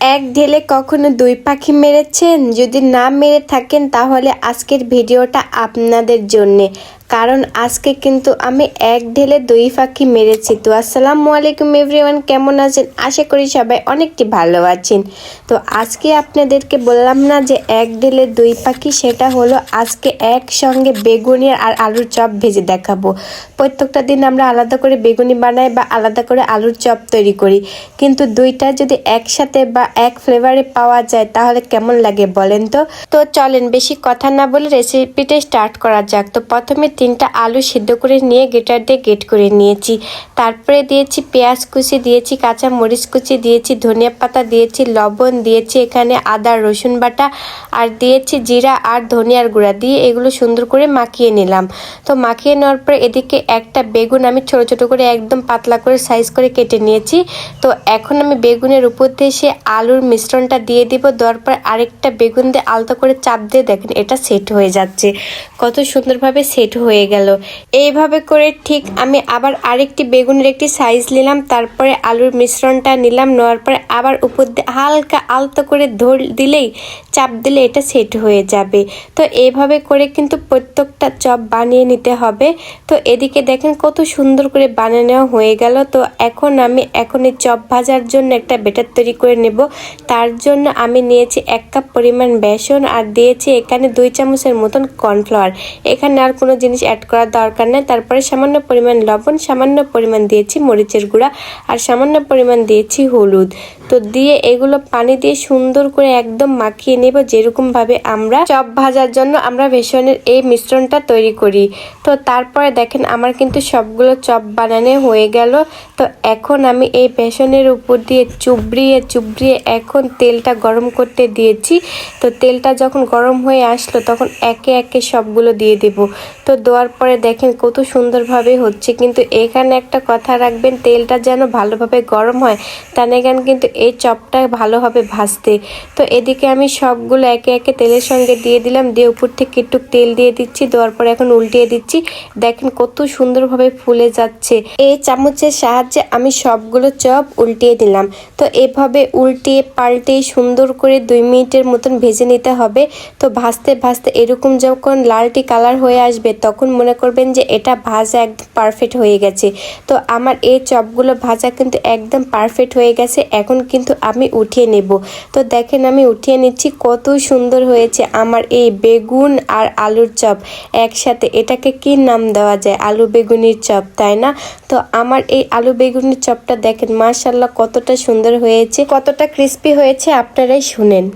এক ঢেলে কখনো দুই পাখি মেরেছেন? যদি না মেরে থাকেন, তাহলে আজকের ভিডিওটা আপনাদের জন্যে। কারণ আজকে কিন্তু আমি এক ঢেলে দুই পাখি মেরেছি। তো আসসালামু আলাইকুম এভরিওয়ান, কেমন আছেন? আশা করি সবাই অনেকটি ভালো আছেন। তো আজকে আপনাদেরকে বললাম না যে এক ঢেলে দুই পাখি সেটা হলো আজকে একসঙ্গে বেগুনি আর আলুর চপ ভেজে দেখাবো। প্রত্যেকটা দিন আমরা আলাদা করে বেগুনি বানাই বা আলাদা করে আলুর চপ তৈরি করি। কিন্তু দুইটা যদি একসাথে বা এক ফ্লেভারে পাওয়া যায়, তাহলে কেমন লাগে বলেন তো? তো চলেন, বেশি কথা না বলে রেসিপিটা স্টার্ট করা যাক। তো প্রথমে তিনটা আলু সিদ্ধ করে নিয়ে গেটার দিয়ে গেট করে নিয়েছি। তারপরে দিয়েছি পেঁয়াজ কুচি, দিয়েছি কাঁচা মরিচ কুচি, দিয়েছি ধনিয়া পাতা, দিয়েছি লবণ, দিয়েছি এখানে আদা, রসুন বাটা আর দিয়েছি জিরা আর ধনিয়ার গুঁড়া দিয়ে এগুলো সুন্দর করে মাখিয়ে নিলাম। তো মাখিয়ে নেওয়ার পর এদিকে একটা বেগুন আমি ছোট ছোট করে একদম পাতলা করে সাইজ করে কেটে নিয়েছি। তো এখন আমি বেগুনের উপর দিয়ে সে আলুর মিশ্রণটা দিয়ে দিব, দেওয়ার পর আরেকটা বেগুন দিয়ে আলতো করে চাপ দিয়ে দেখেন এটা সেট হয়ে যাচ্ছে। কত সুন্দরভাবে সেট হয়ে গেল। এইভাবে করে ঠিক আমি আবার আরেকটি বেগুনের একটি সাইজ নিলাম, তারপরে আলুর মিশ্রণটা নিলাম, নেওয়ার পরে আবার উপর হালকা আলতো করে ধর দিলেই, চাপ দিলে এটা সেট হয়ে যাবে। তো এইভাবে করে কিন্তু প্রত্যেকটা চপ বানিয়ে নিতে হবে। তো এদিকে দেখেন কত সুন্দর করে বানানো হয়ে গেল। তো এখন আমি এখন এই চপ ভাজার জন্য একটা বেটার তৈরি করে নেব। তার জন্য আমি নিয়েছি এক কাপ পরিমাণ বেসন আর দিয়েছি এখানে দুই চামচের মতন কর্নফ্লাওয়ার এখানে আর কোনো জিনিস অ্যাড করার দরকার নেই। তারপরে সামান্য পরিমাণ লবণ, সামান্য পরিমাণ দিয়েছি মরিচের গুঁড়া আর সামান্য পরিমাণ দিয়েছি হলুদ। তো দিয়ে এগুলো পানি দিয়ে সুন্দর করে একদম মাখিয়ে নেব যেরকমভাবে আমরা চপ ভাজার জন্য আমরা বেসনের এই মিশ্রণটা তৈরি করি। তো তারপরে দেখেন আমার কিন্তু সবগুলো চপ বানানো হয়ে গেল। তো এখন আমি এই বেসনের উপর দিয়ে চুবড়িয়ে চুবড়িয়ে এখন তেলটা গরম করতে দিয়েছি। তো তেলটা যখন গরম হয়ে আসলো তখন একে একে সবগুলো দিয়ে দেব। তো দেওয়ার পরে দেখেন কত সুন্দরভাবে হচ্ছে। কিন্তু এখানে একটা কথা রাখবেন, তেলটা যেন ভালোভাবে গরম হয়, তা নাগান কিন্তু এই চপটা ভালোভাবে ভাজতে। তো এদিকে আমি সবগুলো একে একে তেলের সঙ্গে দিয়ে দিলাম, দিয়ে উপর থেকে একটু তেল দিয়ে দিচ্ছি, দেওয়ার পরে এখন উল্টিয়ে দিচ্ছি। দেখেন কত সুন্দরভাবে ফুলে যাচ্ছে। এই চামচের সাহায্যে আমি সবগুলো চপ উল্টিয়ে দিলাম। তো এভাবে উল্টিয়ে পাল্টে সুন্দর করে দুই মিনিটের মতন ভেজে নিতে হবে। তো ভাজতে ভাজতে এরকম যখন লালটি কালার হয়ে আসবে তখন মনে করবেন যে এটা ভাজা একদম পারফেক্ট হয়ে গেছে। তো আমার এই চপগুলো ভাজা কিন্তু একদম পারফেক্ট হয়ে গেছে, এখন কিন্তু আমি উঠিয়ে নেব। তো দেখেন আমি উঠিয়ে নিচ্ছি, কত সুন্দর হয়েছে আমার এই বেগুন আর আলুর চপ। একসাথে এটাকে কি নাম দেওয়া যায়? আলু বেগুনির চপ, তাই না? তো আমার এই আলু বেগুনির চপটা দেখেন মার্শাল্লাহ কতটা সুন্দর হয়েছে, কতটা ক্রিস্পি হয়েছে, আপনারাই শুনেন।